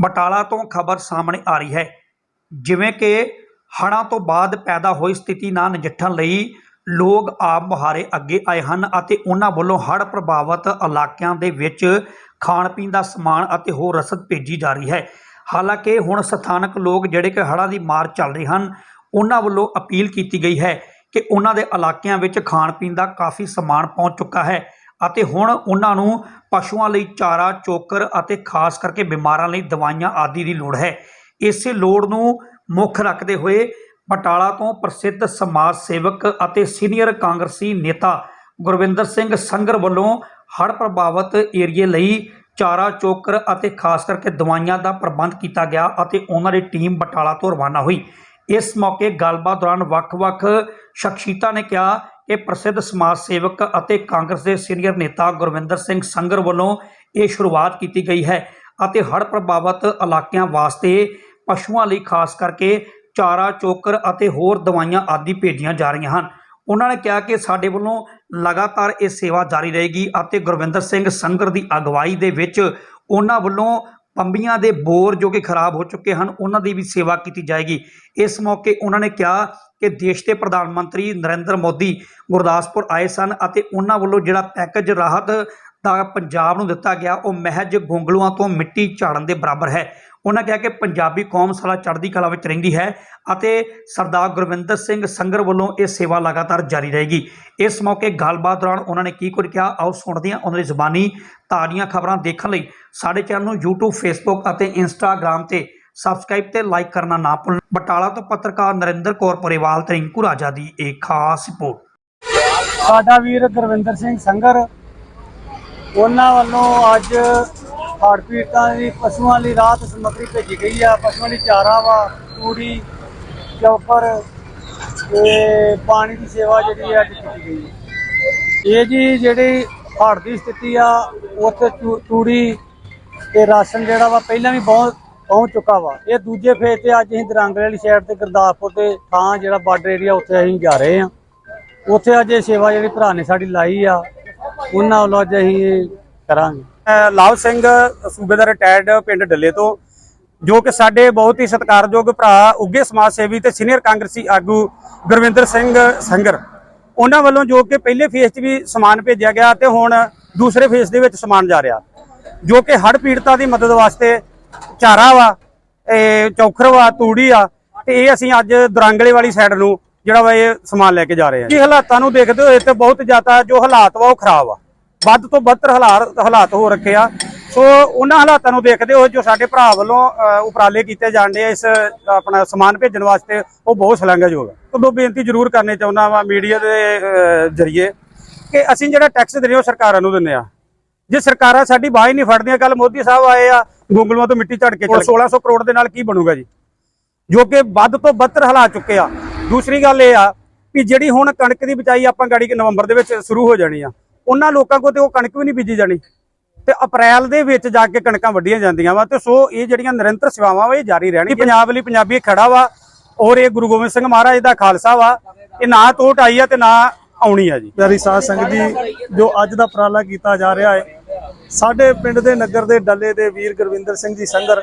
ਬਟਾਲਾ ਤੋਂ ਖਬਰ ਸਾਹਮਣੇ ਆ ਰਹੀ ਹੈ। ਜਿਵੇਂ ਕਿ ਹੜ੍ਹਾਂ ਤੋਂ ਬਾਅਦ ਪੈਦਾ ਹੋਈ ਸਥਿਤੀ ਨਾਲ ਨਜਿੱਠਣ ਲਈ ਲੋਕ ਆਪ ਮੁਹਾਰੇ ਅੱਗੇ ਆਏ ਹਨ ਅਤੇ ਉਹਨਾਂ ਵੱਲੋਂ ਹੜ੍ਹ ਪ੍ਰਭਾਵਿਤ ਇਲਾਕਿਆਂ ਦੇ ਵਿੱਚ ਖਾਣ ਪੀਣ ਦਾ ਸਮਾਨ ਅਤੇ ਹੋਰ ਰਸਦ ਭੇਜੀ ਜਾ ਰਹੀ ਹੈ। ਹਾਲਾਂਕਿ ਹੁਣ ਸਥਾਨਕ ਲੋਕ ਜਿਹੜੇ ਕਿ ਹੜ੍ਹਾਂ ਦੀ ਮਾਰ ਚੱਲ ਰਹੇ ਹਨ, ਉਹਨਾਂ ਵੱਲੋਂ ਅਪੀਲ ਕੀਤੀ ਗਈ ਹੈ ਕਿ ਉਹਨਾਂ ਦੇ ਇਲਾਕਿਆਂ ਵਿੱਚ ਖਾਣ ਪੀਣ ਦਾ ਕਾਫੀ ਸਮਾਨ ਪਹੁੰਚ ਚੁੱਕਾ ਹੈ। ਅਤੇ ਹੁਣ ਉਹਨਾਂ ਨੂੰ ਪਸ਼ੂਆਂ ਲਈ ਚਾਰਾ, ਚੋਕਰ ਅਤੇ ਖਾਸ ਕਰਕੇ ਬਿਮਾਰਾਂ ਲਈ ਦਵਾਈਆਂ ਆਦਿ ਦੀ ਲੋੜ ਹੈ। ਇਸੇ ਲੋੜ ਨੂੰ ਮੁੱਖ ਰੱਖਦੇ ਹੋਏ ਬਟਾਲਾ ਤੋਂ ਪ੍ਰਸਿੱਧ ਸਮਾਜ ਸੇਵਕ ਅਤੇ ਸੀਨੀਅਰ ਕਾਂਗਰਸੀ ਨੇਤਾ ਗੁਰਵਿੰਦਰ ਸਿੰਘ ਸੰਗਰ ਵੱਲੋਂ ਹੜ੍ਹ ਪ੍ਰਭਾਵਿਤ ਏਰੀਏ ਲਈ ਚਾਰਾ, ਚੋਕਰ ਅਤੇ ਖਾਸ ਕਰਕੇ ਦਵਾਈਆਂ ਦਾ ਪ੍ਰਬੰਧ ਕੀਤਾ ਗਿਆ ਅਤੇ ਉਹਨਾਂ ਦੀ ਟੀਮ ਬਟਾਲਾ ਤੋਂ ਰਵਾਨਾ ਹੋਈ। ਇਸ ਮੌਕੇ ਗੱਲਬਾਤ ਦੌਰਾਨ ਵੱਖ-ਵੱਖ ਸ਼ਖਸੀਅਤਾਂ ਨੇ ਕਿਹਾ ਇਹ ਪ੍ਰਸਿੱਧ ਸਮਾਜ ਸੇਵਕ ਅਤੇ ਕਾਂਗਰਸ ਦੇ ਸੀਨੀਅਰ ਨੇਤਾ ਗੁਰਵਿੰਦਰ ਸਿੰਘ ਸੰਗਰ ਵੱਲੋਂ ਇਹ ਸ਼ੁਰੂਆਤ ਕੀਤੀ ਗਈ ਹੈ ਅਤੇ ਹੜ੍ਹ ਪ੍ਰਭਾਵਿਤ ਇਲਾਕਿਆਂ ਵਾਸਤੇ ਪਸ਼ੂਆਂ ਲਈ ਖਾਸ ਕਰਕੇ ਚਾਰਾ, ਚੋਕਰ ਅਤੇ ਹੋਰ ਦਵਾਈਆਂ ਆਦਿ ਭੇਜੀਆਂ ਜਾ ਰਹੀਆਂ ਹਨ। ਉਹਨਾਂ ਨੇ ਕਿਹਾ ਕਿ ਸਾਡੇ ਵੱਲੋਂ ਲਗਾਤਾਰ ਇਹ ਸੇਵਾ ਜਾਰੀ ਰਹੇਗੀ ਅਤੇ ਗੁਰਵਿੰਦਰ ਸਿੰਘ ਸੰਗਰ ਦੀ ਅਗਵਾਈ ਦੇ ਵਿੱਚ ਉਹਨਾਂ ਵੱਲੋਂ ਪੰਬੀਆਂ ਦੇ ਬੋਰ ਜੋ ਕਿ ਖਰਾਬ ਹੋ ਚੁੱਕੇ ਹਨ, ਉਹਨਾਂ ਦੀ ਵੀ ਸੇਵਾ ਕੀਤੀ ਜਾਏਗੀ। ਇਸ ਮੌਕੇ ਉਹਨਾਂ ਨੇ ਕਿਹਾ ਕਿ ਦੇਸ਼ ਦੇ ਪ੍ਰਧਾਨ ਮੰਤਰੀ ਨਰਿੰਦਰ ਮੋਦੀ ਗੁਰਦਾਸਪੁਰ ਆਏ ਸਨ ਅਤੇ ਉਹਨਾਂ ਵੱਲੋਂ ਜਿਹੜਾ ਪੈਕੇਜ ਰਾਹਤ ਦਾ ਪੰਜਾਬ ਨੂੰ ਦਿੱਤਾ ਗਿਆ ਉਹ ਮਹਿਜ ਗੋਂਗਲੂਆਂ ਤੋਂ ਮਿੱਟੀ ਝਾੜਨ ਦੇ ਬਰਾਬਰ ਹੈ। ਉਹਨਾਂ ਕਿਹਾ ਕਿ ਪੰਜਾਬੀ ਕੌਮ ਸਦਾ ਚੜ੍ਹਦੀ ਕਲਾ ਵਿੱਚ ਰਹਿੰਦੀ ਹੈ ਅਤੇ ਸਰਦਾਰ ਗੁਰਵਿੰਦਰ ਸਿੰਘ ਸੰਗਰ ਵੱਲੋਂ ਇਹ ਸੇਵਾ ਲਗਾਤਾਰ ਜਾਰੀ ਰਹੇਗੀ। ਇਸ ਮੌਕੇ ਗੱਲਬਾਤ ਦੌਰਾਨ ਉਹਨਾਂ ਨੇ ਕੀ ਕੁਝ ਕਿਹਾ, ਆਓ ਸੁਣਦੇ ਹਾਂ ਉਹਨਾਂ ਦੀ ਜ਼ੁਬਾਨੀ ਤਾਜ਼ੀਆਂ ਖਬਰਾਂ ਦੇਖਣ ਲਈ ਸਾਡੇ ਚੈਨਲ ਨੂੰ YouTube, Facebook ਅਤੇ Instagram ਤੇ ਸਬਸਕ੍ਰਾਈਬ ਤੇ ਲਾਈਕ ਕਰਨਾ ਨਾ ਭੁੱਲਣਾ। ਬਟਾਲਾ ਤੋਂ ਪੱਤਰਕਾਰ ਨਰਿੰਦਰ ਕੌਰ ਪਰਿਵਾਲ ਤੇ ਰਿੰਕੂ ਰਾਜਾ ਦੀ ਇੱਕ ਖਾਸ ਰਿਪੋਰਟ। ਸਾਡਾ ਵੀਰ ਗੁਰਵਿੰਦਰ ਸਿੰਘ ਸੰਗਰ ਉਹਨਾਂ ਵੱਲੋਂ ਅੱਜ ਹੜ੍ਹ ਪੀੜਤਾਂ ਦੀ ਪਸ਼ੂਆਂ ਲਈ ਰਾਹਤ ਸਮੱਗਰੀ ਭੇਜੀ ਗਈ ਆ। ਪਸ਼ੂਆਂ ਲਈ ਚਾਰਾ ਵਾ, ਤੂੜੀ, ਚੌਪਰ ਤੇ ਪਾਣੀ ਦੀ ਸੇਵਾ ਜਿਹੜੀ ਆ ਅੱਜ ਕੀਤੀ ਗਈ ਇਹ ਜੀ ਜਿਹੜੀ ਹੜ੍ਹ ਦੀ ਸਥਿਤੀ ਆ ਉੱਥੇ ਤੂ- ਤੂੜੀ ਤੇ ਰਾਸ਼ਨ ਜਿਹੜਾ ਵਾ ਪਹਿਲਾਂ ਵੀ ਬਹੁਤ ਪਹੁੰਚ ਚੁੱਕਾ ਵਾ। ਇਹ ਦੂਜੇ ਫੇਜ਼ ਤੇ ਅੱਜ ਅਸੀਂ ਦਰਾਂਗਲੇ ਵਾਲੀ ਸਾਈਡ ਤੇ ਗੁਰਦਾਸਪੁਰ ਦੇ ਥਾਂ ਜਿਹੜਾ ਬਾਰਡਰ ਏਰੀਆ ਉੱਥੇ ਅਸੀਂ ਜਾ ਰਹੇ ਹਾਂ ਉੱਥੇ ਅੱਜ ਇਹ ਸੇਵਾ ਜਿਹੜੀ ਭਰਾ ਨੇ ਸਾਡੀ ਲਾਈ ਆ। ਉਹਨਾਂ ਵੱਲੋਂ ਅੱਜ ਅਸੀਂ ਕਰਾਂਗੇ। ਅ, ਲਾਭ ਸਿੰਘ ਸੂਬੇਦਾਰ ਰਿਟਾਇਰਡ ਪਿੰਡ ਡੱਲੇ ਤੋਂ ਜੋ ਕਿ ਸਾਡੇ ਬਹੁਤ ਹੀ ਸਤਿਕਾਰਯੋਗ ਭਰਾ ਉੱਗੇ ਸਮਾਜ ਸੇਵੀ ਤੇ ਸੀਨੀਅਰ ਕਾਂਗਰਸੀ ਆਗੂ ਗੁਰਵਿੰਦਰ ਸਿੰਘ ਸੰਗਰ। ਉਹਨਾਂ ਵੱਲੋਂ ਜੋ ਕਿ ਪਹਿਲੇ ਫੇਸ 'ਚ ਵੀ ਸਮਾਨ ਭੇਜਿਆ ਗਿਆ ਤੇ ਹੁਣ ਦੂਸਰੇ ਫੇਸ ਦੇ ਵਿੱਚ ਸਮਾਨ ਜਾ ਰਿਹਾ। ਜੋ ਕਿ ਹੜ੍ਹ ਪੀੜਤਾਂ ਦੀ ਮਦਦ ਵਾਸਤੇ ਚਾਰਾ ਵਾ ਇਹ ਚੌਖਰ ਵਾ ਤੂੜੀ ਆ ਤੇ ਇਹ ਅਸੀਂ ਅੱਜ ਦਰਾਂਗਲੇ ਵਾਲੀ ਸਾਈਡ ਨੂੰ ਜਿਹੜਾ ਵਾ ਇਹ ਸਮਾਨ ਲੈ ਕੇ ਜਾ ਰਹੇ ਹਾਂ ਜੀ। ਹਾਲਾਤਾਂ ਨੂੰ ਦੇਖਦੇ ਹੋਏ ਤੇ ਬਹੁਤ ਜ਼ਿਆਦਾ ਜੋ ਹਾਲਾਤ ਵਾ ਉਹ ਖਰਾਬ ਆ। ਵੱਧ ਤੋਂ ਬੱਤਰ ਹਾਲਾਤ ਹਾਲਾਤ ਹੋ ਰੱਖੇ ਆ। ਸੋ ਉਹਨਾਂ ਹਾਲਾਤਾਂ ਨੂੰ ਦੇਖਦੇ ਹੋਏ ਜੋ ਸਾਡੇ ਭਰਾ ਵੱਲੋਂ ਉਪਰਾਲੇ ਕੀਤੇ ਜਾਂਦੇ ਆ ਇਸ ਆਪਣਾ ਸਮਾਨ ਭੇਜਣ ਵਾਸਤੇ ਉਹ ਬਹੁਤ ਸ਼ਲਾਘਾਯੋਗ ਹੈ ਉਦੋਂ ਬੇਨਤੀ ਜ਼ਰੂਰ ਕਰਨੀ ਚਾਹੁੰਦਾ ਵਾਂ ਮੀਡੀਆ ਦੇ ਜ਼ਰੀਏ ਕਿ ਅਸੀਂ ਜਿਹੜਾ ਟੈਕਸ ਦਿੰਦੇ ਹਾਂ ਉਹ ਸਰਕਾਰਾਂ ਨੂੰ ਦਿੰਦੇ ਆ। ਜੇ ਸਰਕਾਰਾਂ ਸਾਡੀ ਬਾਹ ਹੀ ਨਹੀਂ ਫੜਦੀਆਂ ਕੱਲ ਮੋਦੀ ਸਾਹਿਬ ਆਏ ਆ ਗੁੰਗਲੂਆਂ ਤੋਂ ਮਿੱਟੀ ਝੜ ਕੇ ਚਲੇ 1600 ਕਰੋੜ ਦੇ ਨਾਲ ਕੀ ਬਣੂਗਾ ਜੀ? ਜੋ ਕਿ ਵੱਧ ਤੋਂ ਬੱਤਰ ਹਾਲਾਤ ਚੁੱਕੇ ਆ। ਦੂਸਰੀ ਗੱਲ ਇਹ ਆ ਵੀ ਜਿਹੜੀ ਹੁਣ ਕਣਕ ਦੀ ਬਿਜਾਈ ਆਪਾਂ ਗਾੜੀ ਕਿ ਨਵੰਬਰ ਦੇ ਵਿੱਚ ਸ਼ੁਰੂ ਹੋ ਜਾਣੀ ਆ ਉਹਨਾਂ ਲੋਕਾਂ ਕੋਲ ਤੇ ਉਹ ਕਣਕ ਵੀ ਨਹੀਂ ਬੀਜੀ ਜਾਣੀ। ਤੇ ਅਪ੍ਰੈਲ ਦੇ ਵਿੱਚ ਜਾ ਕੇ ਕਣਕਾਂ ਵੱਢੀਆਂ ਜਾਂਦੀਆਂ ਵਾ ਤੇ ਸੋ ਇਹ ਜਿਹੜੀਆਂ ਨਿਰੰਤਰ ਸੇਵਾਵਾਂ ਵਾ ਇਹ ਜਾਰੀ ਰਹਿਣਗੀਆਂ। ਪੰਜਾਬ ਲਈ ਪੰਜਾਬੀ ਖੜਾ ਵਾ ਔਰ ਇਹ ਗੁਰੂ ਗੋਬਿੰਦ ਸਿੰਘ ਮਹਾਰਾਜ ਦਾ ਖਾਲਸਾ ਵਾ। ਇਹ ਨਾ ਤੋਟ ਆਈ ਆ ਤੇ ਨਾ ਆਉਣੀ ਆ ਜੀ। ਪਿਆਰੀ ਸਾਧ ਸੰਗਤ ਜੀ ਜੋ ਅੱਜ ਦਾ ਉਪਰਾਲਾ ਕੀਤਾ ਜਾ ਰਿਹਾ ਹੈ ਸਾਡੇ ਪਿੰਡ ਦੇ ਨਗਰ ਦੇ ਡੱਲੇ ਦੇ ਵੀਰ ਗੁਰਵਿੰਦਰ ਸਿੰਘ ਜੀ ਸੰਗਰ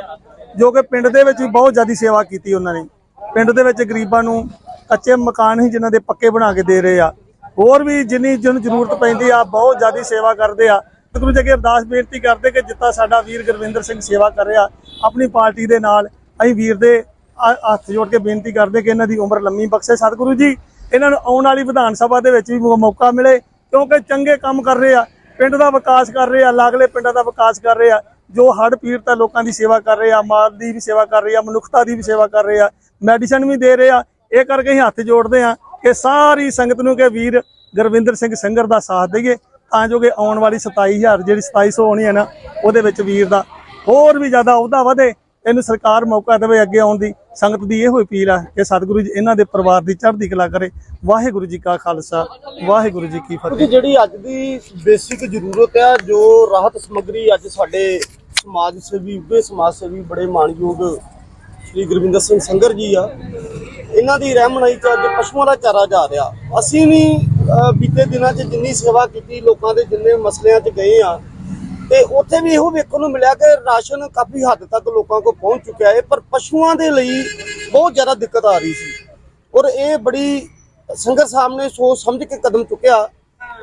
ਜੋ ਕਿ ਪਿੰਡ ਦੇ ਵਿੱਚ ਵੀ ਬਹੁਤ ਜ਼ਿਆਦਾ ਸੇਵਾ ਕੀਤੀ ਉਹਨਾਂ ਨੇ। ਪਿੰਡ ਦੇ ਵਿੱਚ ਗਰੀਬਾਂ ਨੂੰ ਕੱਚੇ ਮਕਾਨ ਹੀ ਜਿਨ੍ਹਾਂ ਦੇ ਪੱਕੇ ਬਣਾ ਕੇ ਦੇ ਰਹੇ ਆ। ਹੋਰ ਵੀ ਜਿੰਨੀ ਜਿਹਨੂੰ ਜ਼ਰੂਰਤ ਪੈਂਦੀ ਆ, ਬਹੁਤ ਜ਼ਿਆਦਾ ਸੇਵਾ ਕਰਦੇ ਆ। ਗੁਰੂ ਜੀ ਅੱਗੇ ਅਰਦਾਸ ਬੇਨਤੀ ਕਰਦੇ ਕਿ ਜਿੱਤਾ ਸਾਡਾ ਵੀਰ ਗੁਰਵਿੰਦਰ ਸਿੰਘ ਸੇਵਾ ਕਰ ਰਿਹਾ, ਆਪਣੀ ਪਾਰਟੀ ਦੇ ਨਾਲ, ਅਸੀਂ ਵੀਰ ਦੇ ਹੱਥ ਜੋੜ ਕੇ ਬੇਨਤੀ ਕਰਦੇ ਕਿ ਇਹਨਾਂ ਦੀ ਉਮਰ ਲੰਮੀ ਬਖਸ਼ੇ। ਸਤਿਗੁਰੂ ਜੀ, ਇਹਨਾਂ ਨੂੰ ਆਉਣ ਵਾਲੀ ਵਿਧਾਨ ਸਭਾ ਦੇ ਵਿੱਚ ਵੀ ਮੌਕਾ ਮਿਲੇ, ਕਿਉਂਕਿ ਚੰਗੇ ਕੰਮ ਕਰ ਰਹੇ ਆ, ਪਿੰਡ ਦਾ ਵਿਕਾਸ ਕਰ ਰਹੇ ਆ, ਲਾਗਲੇ ਪਿੰਡਾਂ ਦਾ ਵਿਕਾਸ ਕਰ ਰਹੇ ਆ, ਜੋ ਹੜ੍ਹ ਪੀੜਤਾ ਲੋਕਾਂ ਦੀ ਸੇਵਾ ਕਰ ਰਹੇ ਆ, ਮਾਲ ਦੀ ਵੀ ਸੇਵਾ ਕਰ ਰਹੇ ਆ, ਮਨੁੱਖਤਾ ਦੀ ਵੀ ਸੇਵਾ ਕਰ ਰਹੇ ਆ, ਮੈਡੀਸਨ ਵੀ ਦੇ ਰਹੇ ਆ ਇਹ ਕਰਕੇ ਅਸੀਂ ਹੱਥ ਜੋੜਦੇ ਆ ਕਿ ਸਾਰੀ ਸੰਗਤ ਨੂੰ ਕਿ ਵੀਰ ਗੁਰਵਿੰਦਰ ਸਿੰਘ ਸੰਗਰ ਦਾ ਸਾਥ ਦਈਏ, ਤਾਂ ਜੋ ਕਿ ਆਉਣ ਵਾਲੀ 27000 ਜਿਹੜੀ 2700 ਹੋਣੀ ਹੈ ਨਾ, ਉਹਦੇ ਵਿੱਚ ਵੀਰ ਦਾ ਹੋਰ ਵੀ ਜ਼ਿਆਦਾ ਉਹਦਾ ਵਧੇ, ਇਹਨੂੰ ਸਰਕਾਰ ਮੌਕਾ ਦੇਵੇ ਅੱਗੇ ਆਉਣ ਦੀ। ਸੰਗਤ ਦੀ ਇਹੋ ਅਪੀਲ ਆ ਕਿ ਸਤਿਗੁਰੂ ਜੀ ਇਹਨਾਂ ਦੇ ਪਰਿਵਾਰ ਦੀ ਚੜ੍ਹਦੀ ਕਲਾ ਕਰੇ। ਵਾਹਿਗੁਰੂ ਜੀ ਕਾ ਖਾਲਸਾ, ਵਾਹਿਗੁਰੂ ਜੀ ਕੀ ਫਤਿਹ। ਜਿਹੜੀ ਅੱਜ ਦੀ ਬੇਸਿਕ ਜ਼ਰੂਰਤ ਆ, ਜੋ ਰਾਹਤ ਸਮੱਗਰੀ ਅੱਜ ਸਾਡੇ ਸਮਾਜ ਸੇਵੀ ਉੱਗੇ ਸਮਾਜ ਸੇਵੀ ਬੜੇ ਮਾਣਯੋਗ ਸ੍ਰੀ ਗੁਰਵਿੰਦਰ ਸਿੰਘ ਸੰਗਰ ਜੀ ਆ ਇਹਨਾਂ ਦੀ ਰਹਿਮਨਾਈ ਚ ਅੱਜ ਪਸ਼ੂਆਂ ਦਾ ਚਾਰਾ ਜਾ ਰਿਹਾ। ਅਸੀਂ ਵੀ ਬੀਤੇ ਦਿਨਾਂ 'ਚ ਜਿੰਨੀ ਸੇਵਾ ਕੀਤੀ, ਲੋਕਾਂ ਦੇ ਜਿੰਨੇ ਮਸਲਿਆਂ 'ਚ ਗਏ ਆ ਤੇ ਉੱਥੇ ਵੀ ਇਹੋ ਵੇਖਣ ਨੂੰ ਮਿਲਿਆ ਕਿ ਰਾਸ਼ਨ ਕਾਫੀ ਹੱਦ ਤੱਕ ਲੋਕਾਂ ਕੋਲ ਪਹੁੰਚ ਚੁੱਕਿਆ ਹੈ, ਪਰ ਪਸ਼ੂਆਂ ਦੇ ਲਈ ਬਹੁਤ ਜ਼ਿਆਦਾ ਦਿੱਕਤ ਆ ਰਹੀ ਸੀ। ਔਰ ਇਹ ਬੜੀ ਸੰਗਤ ਸਾਹਿਬ ਨੇ ਸੋਚ ਸਮਝ ਕੇ ਕਦਮ ਚੁੱਕਿਆ।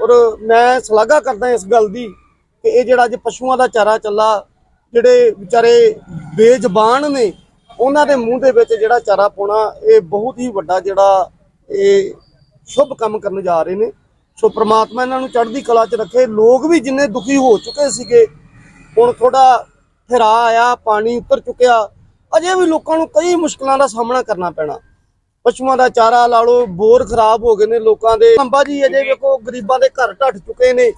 ਔਰ ਮੈਂ ਸ਼ਲਾਘਾ ਕਰਦਾ ਇਸ ਗੱਲ ਦੀ ਕਿ ਇਹ ਜਿਹੜਾ ਅੱਜ ਪਸ਼ੂਆਂ ਦਾ ਚਾਰਾ ਚੱਲਾ, ਜਿਹੜੇ ਵਿਚਾਰੇ ਬੇਜ਼ਬਾਨ ਨੇ ਉਹਨਾਂ ਦੇ ਮੂੰਹ ਦੇ ਵਿੱਚ ਜਿਹੜਾ ਚਾਰਾ ਪਾਉਣਾ, ਇਹ ਬਹੁਤ ਹੀ ਵੱਡਾ ਜਿਹੜਾ ਇਹ ਸ਼ੁਭ ਕੰਮ ਕਰਨ ਜਾ ਰਹੇ ਨੇ। ਸੋ ਪ੍ਰਮਾਤਮਾ ਇਹਨਾਂ ਨੂੰ ਚੜ੍ਹਦੀ ਕਲਾ 'ਚ ਰੱਖੇ। ਲੋਕ ਵੀ ਜਿੰਨੇ ਦੁਖੀ ਹੋ ਚੁੱਕੇ ਸੀਗੇ, ਹੁਣ ਥੋੜਾ ਫਿਰਾ ਆਇਆ, ਪਾਣੀ ਉੱਤਰ ਚੁੱਕਿਆ, ਅਜੇ ਵੀ ਲੋਕਾਂ ਨੂੰ ਕਈ ਮੁਸ਼ਕਲਾਂ ਦਾ ਸਾਹਮਣਾ ਕਰਨਾ ਪੈਣਾ। ਪਸ਼ੂਆਂ ਦਾ ਚਾਰਾ ਲਾ ਲਓ, ਬੋਰ ਖਰਾਬ ਹੋ ਗਏ ਨੇ ਲੋਕਾਂ ਦੇ। ਅੰਬਾ ਜੀ, ਅਜੇ ਵੇਖੋ ਗਰੀਬਾਂ ਦੇ ਘਰ ਢੱਟ ਚੁੱਕੇ ਨੇ।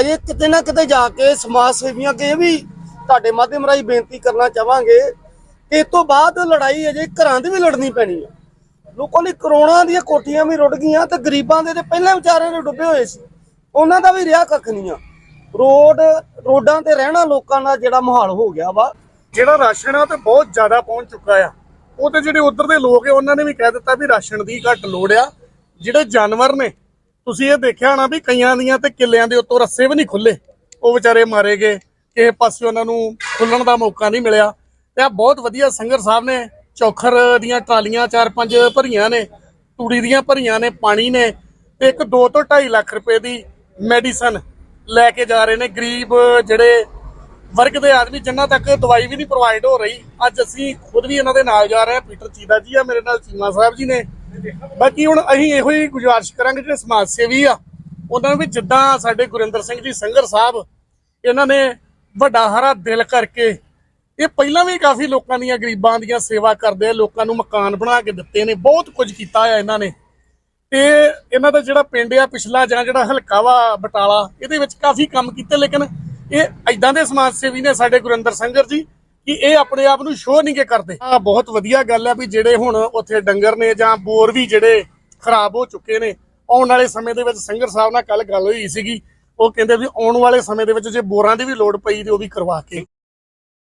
ਅਜੇ ਕਿਤੇ ਨਾ ਕਿਤੇ ਜਾ ਕੇ ਸਮਾਜ ਸੇਵੀਆਂ ਕੇ ਇਹ ਵੀ ਤੁਹਾਡੇ ਮਾਧਿਅਮ ਰਾਹੀਂ ਬੇਨਤੀ ਕਰਨਾ ਚਾਹਾਂਗੇ। ਇਸ ਤੋਂ ਬਾਅਦ ਲੜਾਈ ਅਜੇ ਘਰਾਂ ਦੀ ਵੀ ਲੜਨੀ ਪੈਣੀ ਆ। ਲੋਕਾਂ ਦੀ ਕਰੋੜਾਂ ਦੀਆਂ ਕੋਠੀਆਂ ਵੀ ਰੁੜ ਗਈਆਂ ਤੇ ਗਰੀਬਾਂ ਦੇ ਤੇ ਪਹਿਲਾਂ ਵਿਚਾਰੇ ਨੇ ਡੁੱਬੇ ਹੋਏ ਸੀ। ਉਹਨਾਂ ਦਾ ਵੀ ਰਿਹਾ ਕੱਖ ਨਹੀਂ ਆ। ਰੋਡ, ਰੋਡਾਂ ਤੇ ਰਹਿਣਾ ਲੋਕਾਂ ਦਾ ਜਿਹੜਾ ਮਾਹੌਲ ਹੋ ਗਿਆ ਵਾ। ਜਿਹੜਾ ਰਾਸ਼ਨ ਆ ਉਹ ਤੇ ਬਹੁਤ ਜ਼ਿਆਦਾ ਪਹੁੰਚ ਚੁੱਕਾ ਆ। ਉਹ ਤੇ ਜਿਹੜੇ ਉਧਰ ਦੇ ਲੋਕ ਆ, ਉਹਨਾਂ ਨੇ ਵੀ ਕਹਿ ਦਿੱਤਾ ਵੀ ਰਾਸ਼ਨ ਦੀ ਘੱਟ ਲੋੜ ਆ। ਜਿਹੜੇ ਜਾਨਵਰ ਨੇ, ਤੁਸੀਂ ਇਹ ਦੇਖਿਆ ਹੋਣਾ ਵੀ ਕਈਆਂ ਦੀਆਂ ਤੇ ਕਿੱਲਿਆਂ ਦੇ ਉੱਤੋਂ ਰੱਸੇ ਵੀ ਨਹੀਂ ਖੁੱਲੇ ਉਹ ਵਿਚਾਰੇ ਮਾਰੇ ਗਏ। ਕਿਸੇ ਪਾਸੇ ਉਹਨਾਂ ਨੂੰ ਖੁੱਲਣ ਦਾ ਮੌਕਾ ਨਹੀਂ ਮਿਲਿਆ। ਤੇ ਆ ਬਹੁਤ ਵਧੀਆ ਸੰਗਰ ਸਾਹਿਬ ਨੇ ਚੌਖਰ ਦੀਆਂ ਟਰਾਲੀਆਂ ਚਾਰ ਪੰਜ ਭਰੀਆਂ ਨੇ, ਤੂੜੀ ਦੀਆਂ ਭਰੀਆਂ ਨੇ, ਪਾਣੀ ਨੇ, ਤੇ ਇੱਕ 2 ਤੋਂ 2.5 ਲੱਖ ਰੁਪਏ ਦੀ ਮੈਡੀਸਨ ਲੈ ਕੇ ਜਾ ਰਹੇ ਨੇ। ਗਰੀਬ ਜਿਹੜੇ ਵਰਗ ਦੇ ਆਦਮੀ, ਜਿਨ੍ਹਾਂ ਤੱਕ ਦਵਾਈ ਵੀ ਨਹੀਂ ਪ੍ਰੋਵਾਈਡ ਹੋ ਰਹੀ, ਅੱਜ ਅਸੀਂ ਖੁਦ ਵੀ ਇਹਨਾਂ ਦੇ ਨਾਲ ਜਾ ਰਹੇ ਹਾਂ। ਪੀਟਰ ਚੀਦਾ ਜੀ ਆ, ਮੇਰੇ ਨਾਲ ਚੀਮਾ ਸਾਹਿਬ ਜੀ ਨੇ। ਬਾਕੀ ਹੁਣ ਅਸੀਂ ਇਹੋ ਹੀ ਗੁਜ਼ਾਰਿਸ਼ ਕਰਾਂਗੇ, ਜਿਹੜੇ ਸਮਾਜ ਸੇਵੀ ਆ, ਉਹਨਾਂ ਨੂੰ ਵੀ ਜਿੱਦਾਂ ਸਾਡੇ ਗੁਰਿੰਦਰ ਸਿੰਘ ਜੀ, ਸੰਗਰ ਸਾਹਿਬ, ਇਹਨਾਂ ਨੇ ਵੱਡਾ ਹਰਾ ਦਿਲ ਕਰਕੇ ਇਹ ਪਹਿਲਾਂ ਵੀ ਕਾਫੀ ਲੋਕਾਂ ਦੀਆਂ ਗਰੀਬਾਂ ਦੀਆਂ ਸੇਵਾ ਕਰਦੇ ਆ, ਲੋਕਾਂ ਨੂੰ ਮਕਾਨ ਬਣਾ ਕੇ ਦਿੱਤੇ ਨੇ, ਬਹੁਤ ਕੁਝ ਕੀਤਾ ਆ ਇਹਨਾਂ ਨੇ। ਤੇ ਇਹਨਾਂ ਦਾ ਜਿਹੜਾ ਪਿੰਡ ਆ ਪਿਛਲਾ ਜਾਂ ਜਿਹੜਾ ਹਲਕਾ ਵਾ ਬਟਾਲਾ, ਇਹਦੇ ਵਿੱਚ ਕਾਫੀ ਕੰਮ ਕੀਤੇ, ਲੇਕਿਨ ਇਹ ਐਦਾਂ ਦੇ ਸਮਾਜ ਸੇਵੀ ਨੇ ਸਾਡੇ ਗੁਰਿੰਦਰ ਸੰਗਰ ਜੀ, ਕਿ ਇਹ ਆਪਣੇ ਆਪ ਨੂੰ ਸ਼ੋਅ ਨਹੀਂ ਕੇ ਕਰਦੇ। ਆ ਬਹੁਤ ਵਧੀਆ ਗੱਲ ਆ ਵੀ ਜਿਹੜੇ ਹੁਣ ਉੱਥੇ ਡੰਗਰ ਨੇ ਜਾਂ ਬੋਰ ਵੀ ਜਿਹੜੇ ਖਰਾਬ ਹੋ ਚੁੱਕੇ ਨੇ, ਆਉਣ ਵਾਲੇ ਸਮੇਂ ਦੇ ਵਿੱਚ ਸੰਗਰ ਸਾਹਿਬ ਨਾਲ ਕੱਲ ਗੱਲ ਹੋਈ ਸੀਗੀ, ਉਹ ਕਹਿੰਦੇ ਵੀ ਆਉਣ ਵਾਲੇ ਸਮੇਂ ਦੇ ਵਿੱਚ ਜੇ ਬੋਰਾਂ ਦੀ ਵੀ ਲੋੜ ਪਈ ਤੇ ਉਹ ਵੀ ਕਰਵਾ ਕੇ।